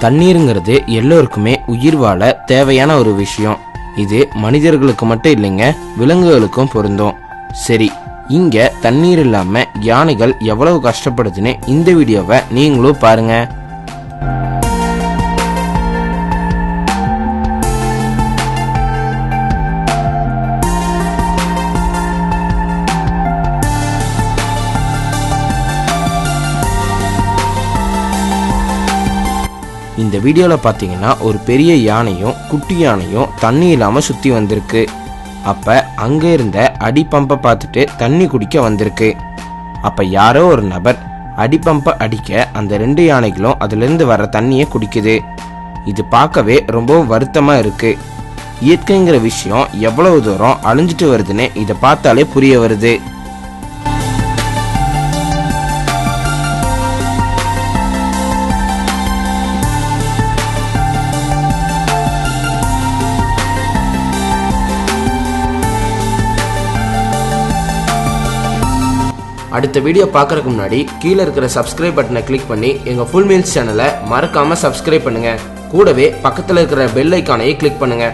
தண்ணீருங்கிறது எல்லோருக்குமே உயிர் வாழ தேவையான ஒரு விஷயம். இது மனிதர்களுக்கு மட்டும் இல்லைங்க விலங்குகளுக்கும் பொருந்தும். சரி இங்க தண்ணீர் இல்லாம யானைகள் எவ்வளவு கஷ்டப்படுதுன்னு இந்த வீடியோவை நீங்களும் பாருங்க. இந்த வீடியோவில் பார்த்தீங்கன்னா ஒரு பெரிய யானையும் குட்டி யானையும் தண்ணி இல்லாமல் சுற்றி வந்திருக்கு. அப்போ அங்கே இருந்த அடி பம்பை பார்த்துட்டு தண்ணி குடிக்க வந்திருக்கு. அப்போ யாரோ ஒரு நபர் அடி பம்பை அடிக்க அந்த ரெண்டு யானைகளும் அதுலேருந்து வர தண்ணியை குடிக்குது. இது பார்க்கவே ரொம்பவும் வருத்தமாக இருக்குது இயற்கைங்கிற விஷயம் எவ்வளவு தூரம் அழிஞ்சிட்டு வருதுன்னு இதை பார்த்தாலே புரிய வருது. அடுத்த வீடியோ பார்க்கறதுக்கு முன்னாடி கீழே இருக்கிற சப்ஸ்கிரைப் பட்டனை கிளிக் பண்ணி எங்கள் ஃபுல் மீல்ஸ் சேனலை மறக்காமல் சப்ஸ்கிரைப் பண்ணுங்க. கூடவே பக்கத்தில் இருக்கிற பெல் ஐக்கானையும் கிளிக் பண்ணுங்க.